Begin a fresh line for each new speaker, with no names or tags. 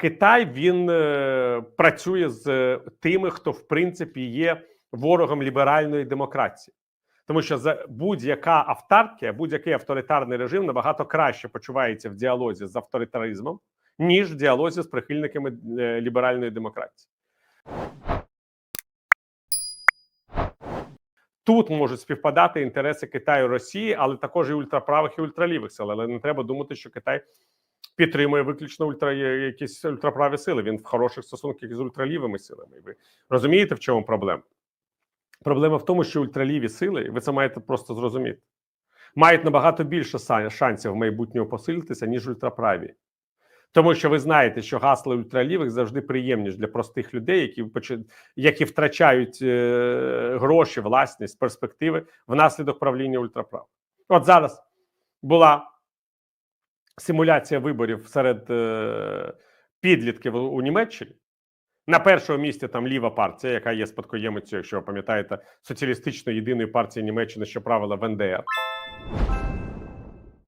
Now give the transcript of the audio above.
Китай він е, працює з тими, хто в принципі є ворогом ліберальної демократії. Тому що за будь-яка автаркія, будь-який авторитарний режим набагато краще почувається в діалозі з авторитаризмом, ніж в діалозі з прихильниками е, ліберальної демократії. Тут можуть співпадати інтереси Китаю і Росії, але також і ультраправих і ультралівих сил. Але не треба думати, що Китай підтримує виключно ультра якісь ультраправі сили. Він в хороших стосунках з ультралівими силами. Ви розумієте, в чому проблема? Проблема в тому, що ультраліві сили, ви це маєте просто зрозуміти, мають набагато більше шансів майбутнього посилитися, ніж ультраправі. Тому що ви знаєте, що гасла ультралівих завжди приємніш для простих людей, які які втрачають е, гроші, власність, перспективи внаслідок правління ультраправ. От зараз була симуляція виборів серед е, підлітків у, Німеччині. На першому місці там ліва партія, яка є спадкоємицею, якщо ви пам'ятаєте, соціалістичної єдиної партії Німеччини, що правила в НДР.